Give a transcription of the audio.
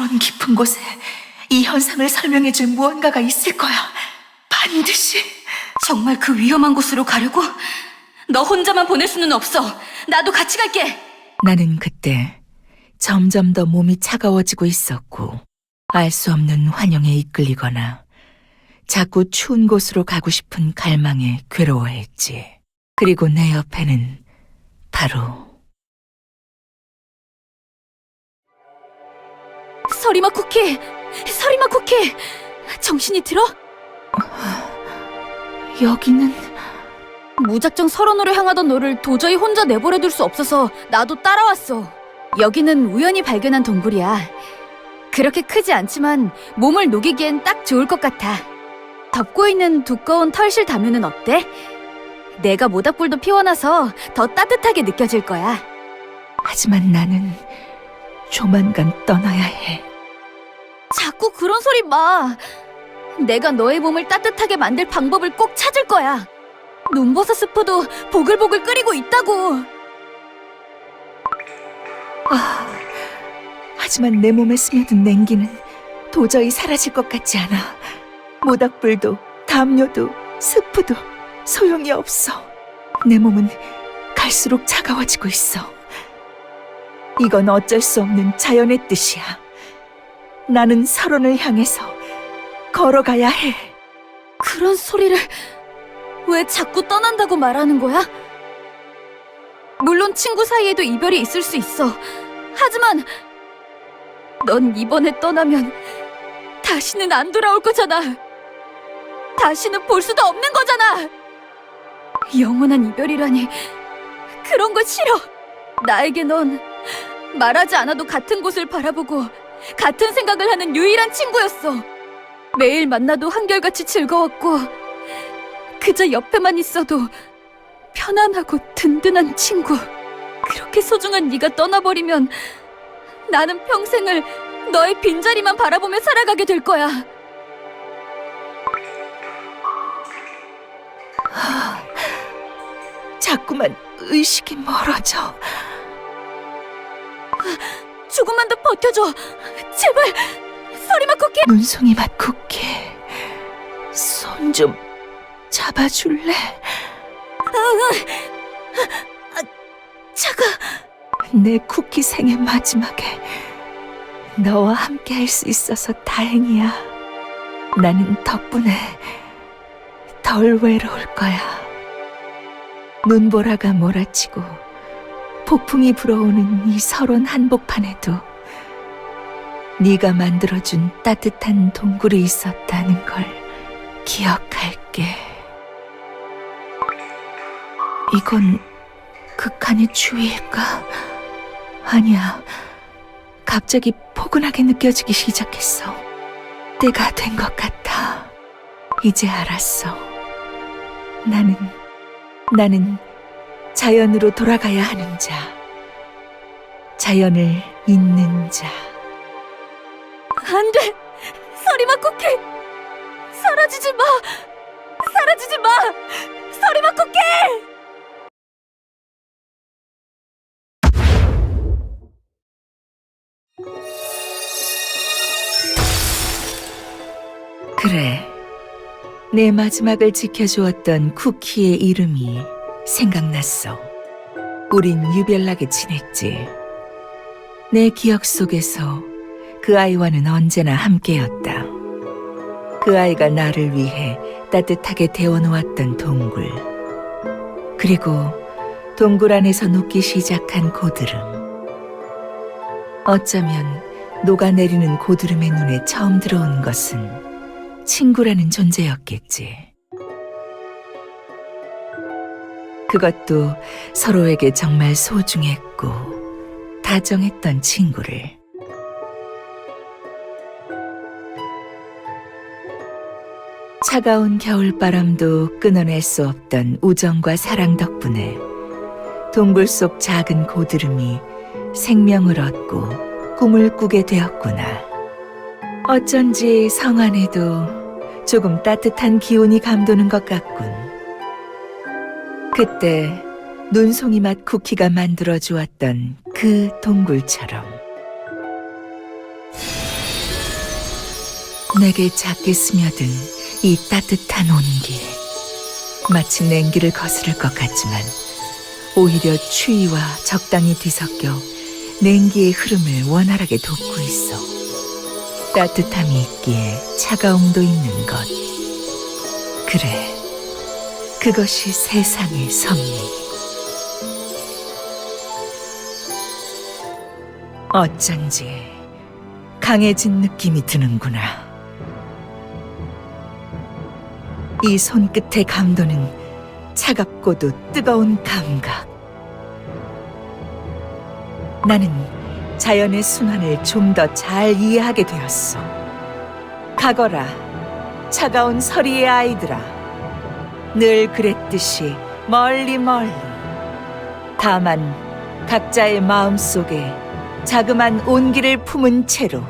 저런 깊은 곳에 이 현상을 설명해 줄 무언가가 있을 거야. 반드시. 정말 그 위험한 곳으로 가려고? 너 혼자만 보낼 수는 없어. 나도 같이 갈게. 나는 그때 점점 더 몸이 차가워지고 있었고, 알 수 없는 환영에 이끌리거나, 자꾸 추운 곳으로 가고 싶은 갈망에 괴로워했지. 그리고 내 옆에는 바로 서리마 쿠키! 서리마 쿠키! 정신이 들어? 여기는 무작정 설원으로 향하던 너를 도저히 혼자 내버려둘 수 없어서 나도 따라왔어. 여기는 우연히 발견한 동굴이야. 그렇게 크지 않지만 몸을 녹이기엔 딱 좋을 것 같아. 덮고 있는 두꺼운 털실 다면은 어때? 내가 모닥불도 피워놔서 더 따뜻하게 느껴질 거야. 하지만 나는 조만간 떠나야 해. 자꾸 그런 소리 마. 내가 너의 몸을 따뜻하게 만들 방법을 꼭 찾을 거야. 눈버섯 스프도 보글보글 끓이고 있다고. 아, 하지만 내 몸에 스며든 냉기는 도저히 사라질 것 같지 않아. 모닥불도 담요도 스프도 소용이 없어. 내 몸은 갈수록 차가워지고 있어. 이건 어쩔 수 없는 자연의 뜻이야. 나는 서론을 향해서 걸어가야 해. 그런 소리를 왜 자꾸 떠난다고 말하는 거야? 물론 친구 사이에도 이별이 있을 수 있어. 하지만 넌 이번에 떠나면 다시는 안 돌아올 거잖아. 다시는 볼 수도 없는 거잖아. 영원한 이별이라니 그런 거 싫어. 나에게 넌 말하지 않아도 같은 곳을 바라보고 같은 생각을 하는 유일한 친구였어. 매일 만나도 한결같이 즐거웠고 그저 옆에만 있어도 편안하고 든든한 친구. 그렇게 소중한 네가 떠나버리면 나는 평생을 너의 빈자리만 바라보며 살아가게 될 거야. 자꾸만 의식이 멀어져. 조금만 더 버텨줘. 제발 서리마 쿠키. 눈송이 맛 쿠키. 손 좀 잡아줄래? 차가. 내 쿠키 생의 마지막에 너와 함께 할 수 있어서 다행이야. 나는 덕분에 덜 외로울 거야. 눈보라가 몰아치고 폭풍이 불어오는 이 설원 한복판에도 네가 만들어준 따뜻한 동굴이 있었다는 걸 기억할게. 이건 극한의 추위일까? 아니야. 갑자기 포근하게 느껴지기 시작했어. 때가 된 것 같아. 이제 알았어. 나는, 나는 자연으로 돌아가야 하는 자. 자연을 잇는 자. 안 돼. 서리마 쿠키. 사라지지 마. 사라지지 마. 서리마 쿠키. 그래. 내 마지막을 지켜주었던 쿠키의 이름이 생각났어. 우린 유별나게 지냈지. 내 기억 속에서 그 아이와는 언제나 함께였다. 그 아이가 나를 위해 따뜻하게 데워놓았던 동굴. 그리고 동굴 안에서 녹기 시작한 고드름. 어쩌면 녹아내리는 고드름의 눈에 처음 들어온 것은 친구라는 존재였겠지. 그것도 서로에게 정말 소중했고 다정했던 친구를. 차가운 겨울바람도 끊어낼 수 없던 우정과 사랑 덕분에 동굴 속 작은 고드름이 생명을 얻고 꿈을 꾸게 되었구나. 어쩐지 성 안에도 조금 따뜻한 기운이 감도는 것 같군. 그때 눈송이 맛 쿠키가 만들어 주었던 그 동굴처럼. 내게 작게 스며든 이 따뜻한 온기. 마치 냉기를 거스를 것 같지만 오히려 추위와 적당히 뒤섞여 냉기의 흐름을 원활하게 돕고 있어. 따뜻함이 있기에 차가움도 있는 것. 그래, 그것이 세상의 섭리. 어쩐지 강해진 느낌이 드는구나. 이 손끝의 감도는 차갑고도 뜨거운 감각. 나는 자연의 순환을 좀 더 잘 이해하게 되었어. 가거라, 차가운 서리의 아이들아. 늘 그랬듯이 멀리 멀리. 다만 각자의 마음 속에 자그만 온기를 품은 채로